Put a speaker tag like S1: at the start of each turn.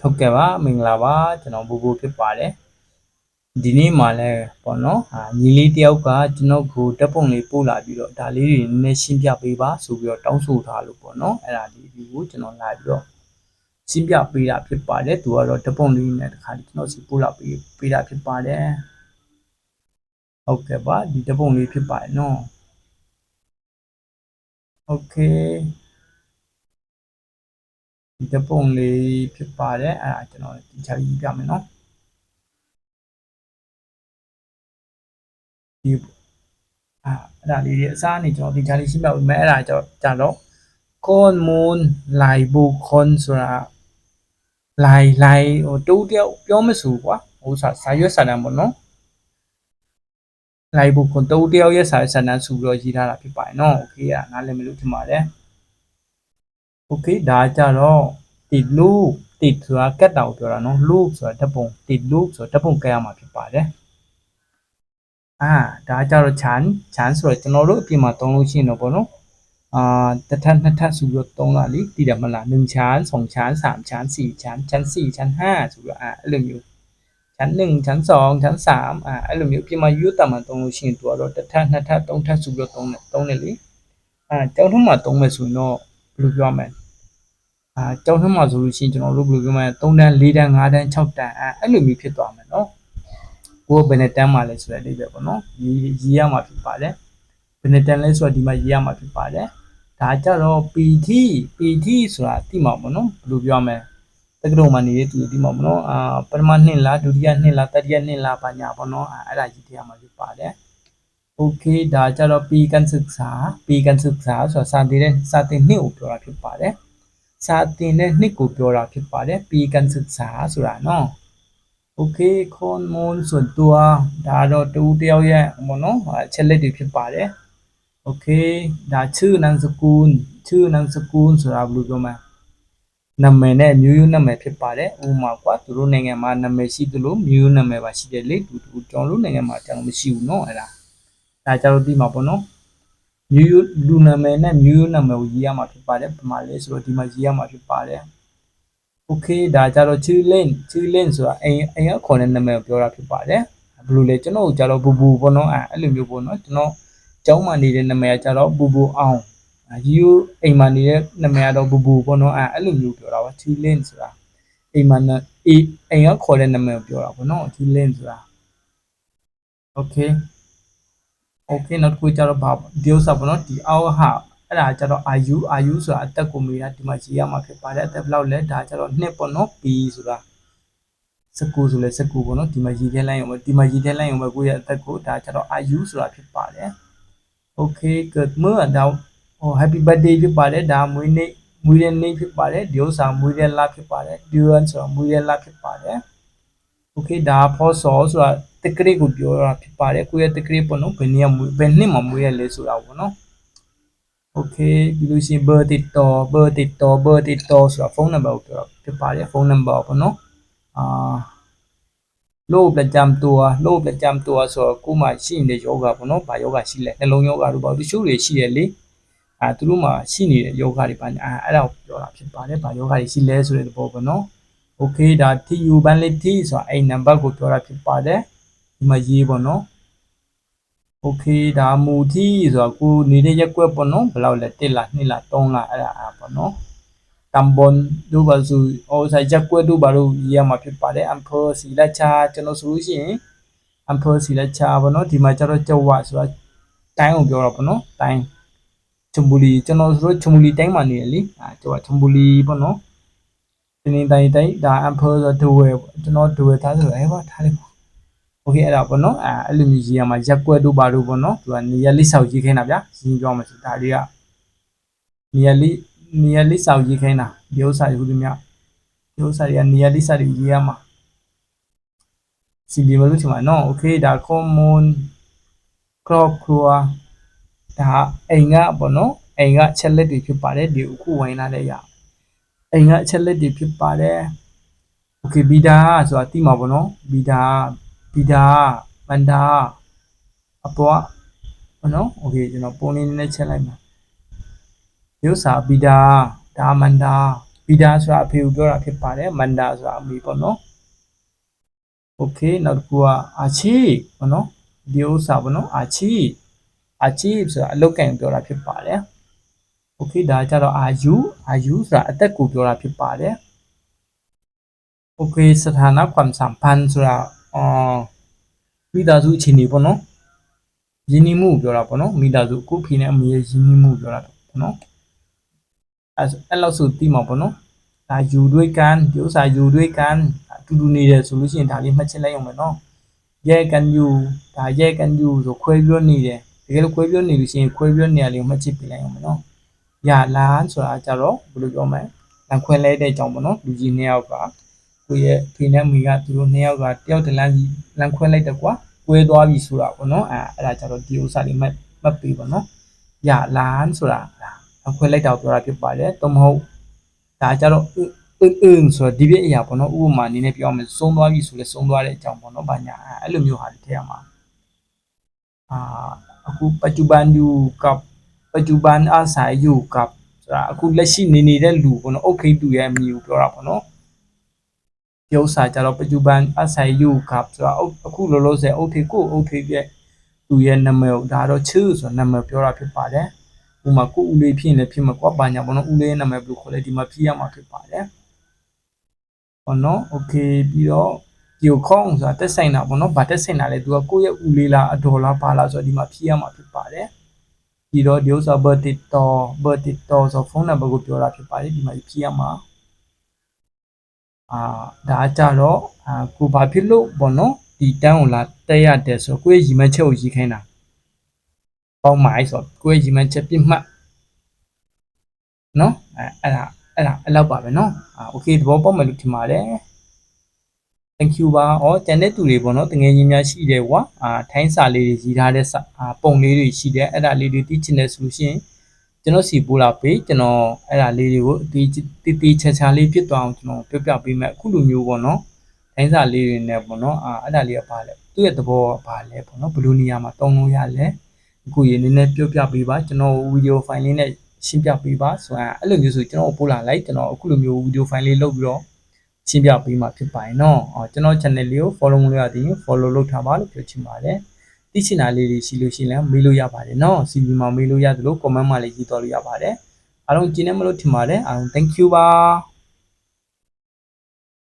S1: ဟုတ်ကဲ့ပါမင်္ဂလာပါကျွန်တော်ဘူဘူဖြစ်ပါတယ်ဒီနေ့မှလည်းပေါ့နော်အာညီလေးတယောက်ကကျွန်တော်ကိုဓာတ်ပုံလေးပို့လာပြီးတော့ဒါလေးတွေနည်းနည်းရှင်းပြပေးပါဆိုပြီးတော့တောင်းဆိုထားလို့ပေါ့နော်အဲ့ဒါလေးဒီကိုကျွန်တော်လာပြီးတော့ရှင်းပြပေးတာဖြစ်ပါတယ်သူကတော့ဓာတ်ပုံလေးနဲ့တခါကျွန်တော်စီပို့လာပေးပေးတာဖြစ်ပါတယ်ဟုတ်ကဲ့ပါဒီဓာတ်ပုံလေးဖြစ်ပါတယ်နော်โอเค ဒီဓာတ်ပုံလေးဖြစ်ပါတယ်အဲ့ဒါကျွန်တော်ဒီချာကြီးပြမယ်နော်ဒီအာအဲ့ဒါလေးတွေအစားနေကျွန်တော်ဒီချာလေးရှင်းပြပေးမယ်အဲ့ဒါကျွန်တော်ကြတော့ con moon လိုက်ဘူး con ဆိုတာလိုက်လိုက်ဟိုတူတယောက်ပြောမစုကွာဟိုစာစာရွက်စာတမ်းပေါ့နော်လိုက်ဘူး con တူတယောက်ရဲ့စာရွက်စာတမ်းစုပြီးတော့ရေးထားတာဖြစ်ပါတယ်နော်โอเคอ่ะနားလည်မလို့ထင်ပါတယ် โอเคဒါကြတော့တိလူတိဆိုတာကတ်တောင်ပြောတာနော်လူဆိုတာဓာတ်ပုံတိလူဆိုတာဓာတ်ပုံကတ်ရမှာဖြစ်ပါတယ်အာဒါကြတော့ chan chan ဆိုတော့ကျွန်တော်တို့အပြင်မှာသုံးလို့ရှိရင်တော့ပေါ့နော်အာတစ်ထပ်နှစ်ထပ်ဆိုပြီးတော့သုံးတာလीတည်တယ်မလား1 chan 2 chan 3 chan 4 chan chan 4 chan 5ဆိုပြီးတော့အာအဲ့လိုမျိုး chan 1 chan 2 chan 3အာအဲ့လိုမျိုးအပြင်မှာရိုးတာမှသုံးလို့ရှိရင်သူကတော့တစ်ထပ်နှစ်ထပ်သုံးထပ်ဆိုပြီးတော့သုံးတယ်သုံးတယ်လीအာကျောင်းထုံးမှာသုံးမယ်ဆိုရင်တော့ ဘယ်လိုပြောမလဲအာကျောင်းထုံးမှာဆိုလို့ရှိရင်ကျွန်တော်တို့ဘယ်လိုပြောမလဲ3တန်း4တန်း5တန်း6တန်းအဲအဲ့လိုမျိုးဖြစ်သွားမယ်နော်ကိုယ်ဘယ်နဲ့တန်းမှာလဲဆိုတဲ့အဓိပ္ပာယ်ပေါ့နော်ရေးရေးရမှာဖြစ်ပါတယ်ဘယ်နဲ့တန်းလဲဆိုတော့ဒီမှာရေးရမှာဖြစ်ပါတယ်ဒါကြတော့ပီတိပီတိဆိုတာသိမှာပေါ့နော်ဘယ်လိုပြောမလဲတက္ကသိုလ်မှာနေတဲ့သူတွေသိမှာပေါ့နော်အာပထမနှစ်လားဒုတိယနှစ်လားတတိယနှစ်လားဘာညာပေါ့နော်အဲ့ဒါရေးထည့်ရမှာဖြစ်ပါတယ် โอเคဒါကြတော့ปีการศึกษาปีการศึกษาဆိုတာစာသင်တဲ့စာသင်နှစ်ကိုပြောတာဖြစ်ပါတယ်စာသင်တဲ့နှစ်ကိုပြောတာဖြစ်ပါတယ်ปีการศึกษาဆိုတာเนาะโอเคခွန်မွန်ส่วนตัวဒါတော့တူတယောက်ရဲ့ဘောနော်အချက်လက်တွေဖြစ်ပါတယ်โอเคဒါชื่อนามสกุลชื่อนามสกุลဆိုတာဘယ်လိုပြောမလဲနာမည်နဲ့မျိုးရိုးနာမည်ဖြစ်ပါတယ်ဥပမာကွာသူတို့နိုင်ငံမှာနာမည်ရှိသလိုမျိုးရိုးနာမည်ပါရှိတယ်လေတူတူကျွန်တော်တို့နိုင်ငံမှာကျွန်တော်မရှိဘူးเนาะအဲ့ဒါ ဒါကြတော့ပြီးမှာပေါ့နော် new လူနာမည်နဲ့ new နာမည်ကိုရေးရမှာဖြစ်ပါတယ်ပမာလေးဆိုတော့ဒီမှာရေးရမှာဖြစ်ပါတယ် okay ဒါကြတော့ chilling chilling ဆိုတာအိမ်အိမ်ကခေါ်တဲ့နာမည်ကိုပြောတာဖြစ်ပါတယ်ဘယ်လိုလဲကျွန်တော်ကြတော့ဘူဘူပေါ့နော်အဲ့လိုမျိုးပေါ့နော်ကျွန်တော်ကျောင်းမှာနေတဲ့နာမည်ကကြတော့ဘူဘူအောင်ရီယိုအိမ်မှာနေတဲ့နာမည်ကတော့ဘူဘူပေါ့နော်အဲ့လိုမျိုးပြောတာပါ chilling ဆိုတာအိမ်မှာအိမ်ကခေါ်တဲ့နာမည်ကိုပြောတာပေါ့နော် chilling ဆိုတာ okay okay not ကိုကြတော့ဘာဒီဥစ္စာပေါ့နော်ဒီအောက်ဟာအဲ့ဒါကြတော့ IU IU ဆိုတာအသက်ကိုမေးတာဒီမှာရေးရမှာဖြစ်ပါတယ်အသက်ဘယ်လောက်လဲဒါကြတော့နှစ်ပေါ့နော် B ဆိုတာစကူဆိုလဲစကူပေါ့နော်ဒီမှာရေးထဲလိုက်အောင်ပဲဒီမှာရေးထဲလိုက်အောင်ပဲကိုရဲ့အသက်ကိုဒါကြတော့ IU ဆိုတာဖြစ်ပါတယ် okay good မအတော့ oh happy birthday ဖြစ်ပါတယ်ဒါမွေးနေ့မွေးတဲ့နေ့ဖြစ်ပါတယ်ဒီဥစ္စာမွေးတဲ့လဖြစ်ပါတယ် duan ဆိုတာမွေးတဲ့လဖြစ်ပါတယ် โอเคဒါဖောစောဆိုတာတက္ကရိကိုပြောတာဖြစ်ပါတယ်ကိုယ့်ရဲ့တက္ကရိပေါ့နော်ဘယ်နေ့မွေးဘယ်နှစ်မှာမွေးရလဲဆိုတာပေါ့နော်โอเคပြီးလို့ရှိရင် birth ติดต่อ birth ติดต่อ birth ติดต่อဆိုတာဖုန်းနံပါတ်ကိုပြောတာဖြစ်ပါတယ်ဖုန်းနံပါတ်ပေါ့နော်အာโรคประจำตัวโรคประจำตัวဆိုတော့ကိုယ်မှာရှိနေတဲ့ယောဂပေါ့နော်ဘာယောဂရှိလဲနှလုံးယောဂတို့ဘာတချို့တွေရှိတယ်လေအာသူတို့မှာရှိနေတဲ့ယောဂတွေပါအာအဲ့ဒါကိုပြောတာဖြစ်ပါတယ်ဘာယောဂတွေရှိလဲဆိုတဲ့သဘောပေါ့နော် โอเคဒါ TU ဘန်လေး T ဆိုတာအဲ့နံပါတ်ကိုပြောတာဖြစ်ပါတယ်ဒီမှာရေးပေါ့နော်โอเคဒါမူတီဆိုတာကိုနေတဲ့ရက်ကွက်ပေါ့နော်ဘယ်လောက်လဲ1လား2လား3လားအဲ့ဒါအဲ့ပေါ့နော်တမ်ဘွန်တို့ပါဆိုဟိုဆိုင်ရက်ကွက်တို့ဘာလို့ရေးရမှာဖြစ်ပါတယ်အမ်ဖောစီလက်ချာကျွန်တော်ဆိုလို့ရှိရင်အမ်ဖောစီလက်ချာပေါ့နော်ဒီမှာကျတော့ကျဝဆိုတာတိုင်းကိုပြောတော့ပေါ့နော်တိုင်းချွန်ဘူလီကျွန်တော်ဆိုတော့ချွန်ဘူလီတိုင်းမှာနေရလေအာကျဝချွန်ဘူလီပေါ့နော် တင်းတင်းတိုင်တိုင်ဒါ ample ဆိုဒူဝယ်ကျွန်တော်ဒူဝယ်သားဆိုအဲပါထားလိုက်ပါ okay အဲ့ဒါပေါ့နော်အဲအဲ့လိုမျိုးရေးရမှာရက်ကွက်တို့ပါတို့ပေါ့နော်သူကနေရလေးဆောက်ရေးခိုင်းတာဗျာရင်းပြောမှရှိဒါလေးကနေရလေးနေရလေးဆောက်ရေးခိုင်းတာဒီဥစ္စာတွေဟုတ်တယ်မြတ်ဒီဥစ္စာတွေကနေရလေးစာတွေရေးရမှာစီဒီမလို့ထင်ပါနော် okay ဒါ common crop crop ဒါအိမ်ကပေါ့နော်အိမ်ကချက်လက်တွေဖြစ်ပါတယ်ဒီအခုဝင်လာတဲ့အရာ အိမ်ကအချက်လက်တွေဖြစ်ပါတယ်โอเคဘီဒါဆိုတာတိမှာပေါ့နော်ဘီဒါဘီဒါမန္တာအပွားဘောနော်โอเคကျွန်တော်ပုံလေးနည်းနည်းချက်လိုက်မှာရုပ်စာဘီဒါဒါမန္တာ ဗီဒါဆိုတာအဖေကိုပြောတာဖြစ်ပါတယ်မန္တာဆိုတာအမေပေါ့နော်โอเคနောက်တစ်ခုကအာချီပေါ့နော်ဒီဥစ္စာပေါ့နော်အာချီအာချီဆိုတာအလုတ်ကင်ပြောတာဖြစ်ပါတယ် โอเคဒါကြတော့အာယူအာယူဆိုတာအသက်ကိုပြောတာဖြစ်ပါတယ်โอเคสถานะความสัมพันธ์ဆိုတာအော်မိသားစုအခြေအနေပေါ့နော်ယဉ်နီးမှုကိုပြောတာပေါ့နော်မိသားစုကိုဖေနဲ့အမေရဲ့ယဉ်နီးမှုကိုပြောတာပေါ့နော်အဲ့အဲ့လောက်ဆိုသိမှာပေါ့နော်ဒါယူด้วยกันဒီဥစ္စာယူด้วยกันအတူတူနေတယ်ဆိုလို့ရှိရင်ဒါလေးမှတ်ချက်လိုက်အောင်မယ်နော်แยกกันอยู่ဒါแยกกันอยู่ဆိုခွဲပြောနေတယ်တကယ်လို့ခွဲပြောနေလို့ရှိရင်ခွဲပြောနေရလေးကိုမှတ်ချက်ပြလိုက်အောင်မယ်နော် ရလာဆိုတာကြတော့ဘယ်လိုပြောမလဲလန်ခွဲလဲတဲ့အကြောင်းပေါ့နော်လူကြီးနှစ်ယောက်ကကိုယ့်ရဲ့ဖေနဲ့မိကသူတို့နှစ်ယောက်ကတယောက်တစ်လမ်းကြီးလန်ခွဲလိုက်တယ်ကွာကွဲသွားပြီဆိုတာပေါ့နော်အဲအဲ့ဒါကြတော့ဒီဥစ္စာလေးမှတ်မှတ်ပေးပါနော်ရလာဆိုတာဒါလန်ခွဲလိုက်တာကိုပြောတာဖြစ်ပါတယ်တော့မဟုတ်ဒါကြတော့အင်းအင်းဆိုတော့ဒီပြည့်အရာပေါ့နော်ဥပမာအနေနဲ့ပြောမယ်ဆုံးသွားပြီဆိုလဲဆုံးသွားတဲ့အကြောင်းပေါ့နော်ဘာညာအဲ့လိုမျိုးဟာတွေထည့်ရမှာအာအခုปัจจุบันอยู่กับ ปัจจุบันอาศัยอยู่กับဆိုတာအခုလက်ရှိနေနေတဲ့လူပေါ့နော်အုတ်ခိတ်တူရဲ့အမည်ကိုပြောတာပေါ့နော်ဒီဥစ္စာကြတော့ปัจจุบันอาศัยอยู่กับဆိုတာအခုလောလောဆယ်အုတ်ခိတ်ကိုအုတ်ခိတ်ရဲ့သူရဲ့နာမည်ကိုဒါတော့ချစ်ဆိုနာမည်ပြောတာဖြစ်ပါတယ်ဥမာကိုဦးလေးဖြစ်ရင်လည်းဖြစ်မှာကွာပါညာပေါ့နော်ဦးလေးရဲ့နာမည်ဘယ်လိုခေါ်လဲဒီမှာဖြစ်ရမှာဖြစ်ပါတယ်ပေါ့နော်โอเคပြီးတော့ဒီကိုခေါင်းဆိုတာတက်ဆိုင်တာပေါ့နော်ဗာတက်ဆိုင်တာလေသူကကိုယ့်ရဲ့ဦးလေးလားအတော်လားပါလားဆိုတော့ဒီမှာဖြစ်ရမှာဖြစ်ပါတယ် ပြီးတော့ဒီဥစ္စာ birthday တော် birthday တော်ဆိုဖုန်းနံပါတ်ကိုပြောတာဖြစ်ပါတယ်ဒီမှာဖြစ်ရမှာအာဒါကြတော့အာကိုဘာဖြစ်လို့ပေါ့နော်ဒီတန်းကိုလာတက်ရတယ်ဆိုတော့ကိုယ့်ရဲ့ရီမန်းချက်ကိုရီခိုင်းတာပေါင်းမိုင်းဆိုတော့ကိုယ့်ရဲ့ရီမန်းချက်ပြစ်မှတ်နော်အဲအဲ့ဒါအဲ့ဒါအဲ့လောက်ပါပဲနော်အာโอเคသဘောပေါက်မယ်လို့ထင်ပါတယ် thank you ပါ။ဩတန်တဲ့သူတွေပေါ့နော်တငယ်ချင်းများရှိတယ်ကွာ။အာထိုင်းစာလေးတွေရေးထားတဲ့စာအာပုံလေးတွေရှိတယ်။အဲ့ဒါလေးတွေသိချင်တယ်ဆိုလို့ရှိရင်ကျွန်တော်စီပို့လာပေးကျွန်တော်အဲ့ဒါလေးတွေကိုအတီးတီးတီးချာချာလေးဖြစ်သွားအောင်ကျွန်တော်ပြပြပေးမယ်။အခုလိုမျိုးပေါ့နော်။ထိုင်းစာလေးတွေနဲ့ပေါ့နော်။အာအဲ့ဒါလေးကဘာလဲ။သူ့ရဲ့သဘောကဘာလဲပေါ့နော်။ဘယ်လိုနေရာမှာတုံးလို့ရလဲ။အခုရင်းနည်းနည်းပြောပြပေးပါကျွန်တော်ဗီဒီယိုဖိုင်လေးနဲ့ရှင်းပြပေးပါဆိုရင်အဲ့လိုမျိုးဆိုကျွန်တော်ပို့လာလိုက်ကျွန်တော်အခုလိုမျိုးဗီဒီယိုဖိုင်လေးလုပ်ပြီးတော့ ရှင်းပြပေးမှာဖြစ်ပါတယ်နော်။ကျွန်တော် channel လေးကို follow လုပ်ရသည် follow လုပ်ထားပါလို့ပြောချင်ပါတယ်။သိချင်တာလေးတွေရှိလို့ရှိရင်မေးလို့ရပါတယ်နော်။ CV မှာမေးလို့ရသလို comment မှာလည်းရေးသွားလို့ရပါတယ်။အားလုံးကျေးဇူးမလို့ထင်ပါတယ်။အားလုံး thank you ပါ။